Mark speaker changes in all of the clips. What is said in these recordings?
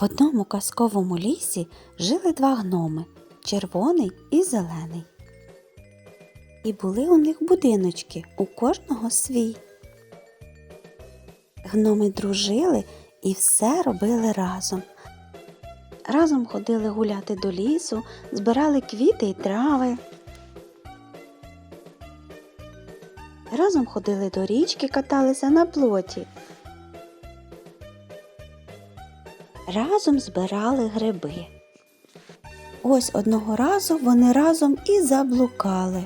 Speaker 1: В одному казковому лісі жили два гноми червоний і зелений. І були у них будиночки, у кожного свій. Гноми дружили і все робили разом. Разом ходили гуляти до лісу, збирали квіти й трави. Разом ходили до річки, каталися на плоті. Разом збирали гриби. Ось одного разу вони разом і заблукали.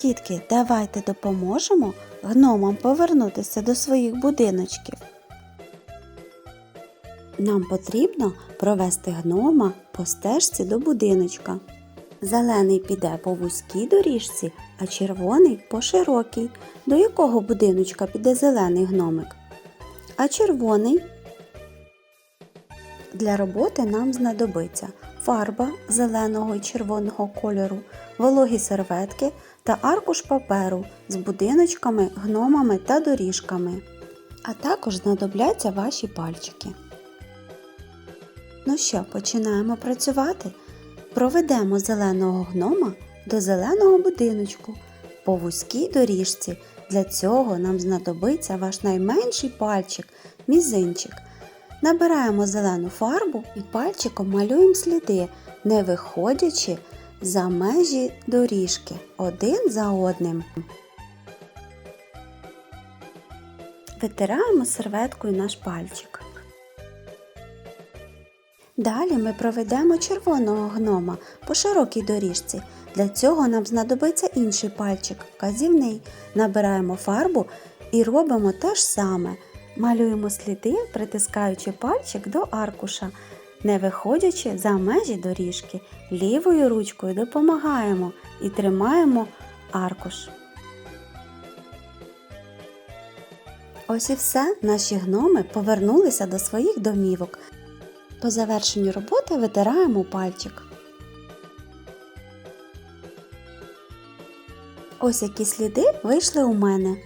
Speaker 1: Дітки, давайте допоможемо гномам повернутися до своїх будиночків. Нам потрібно провести гнома по стежці до будиночка. Зелений піде по вузькій доріжці, а червоний по широкій. До якого будиночка піде зелений гномик? А червоний для роботи нам знадобиться фарба зеленого і червоного кольору, вологі серветки та аркуш паперу з будиночками, гномами та доріжками. А також знадобляться ваші пальчики. Ну що, починаємо працювати? Проведемо зеленого гнома до зеленого будиночку по вузькій доріжці. Для цього нам знадобиться ваш найменший пальчик мізинчик. Набираємо зелену фарбу і пальчиком малюємо сліди, не виходячи за межі доріжки один за одним. Витираємо серветкою наш пальчик. Далі ми проведемо червоного гнома по широкій доріжці. Для цього нам знадобиться інший пальчик, вказівний. Набираємо фарбу і робимо те ж саме. Малюємо сліди, притискаючи пальчик до аркуша, не виходячи за межі доріжки. Лівою ручкою допомагаємо і тримаємо аркуш. Ось і все, наші гноми повернулися до своїх домівок. По завершенню роботи витираємо пальчик. Ось які сліди вийшли у мене.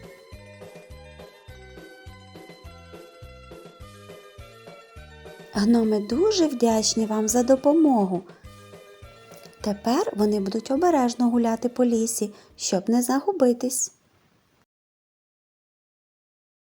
Speaker 1: Гноми дуже вдячні вам за допомогу. Тепер вони будуть обережно гуляти по лісі, щоб не загубитись.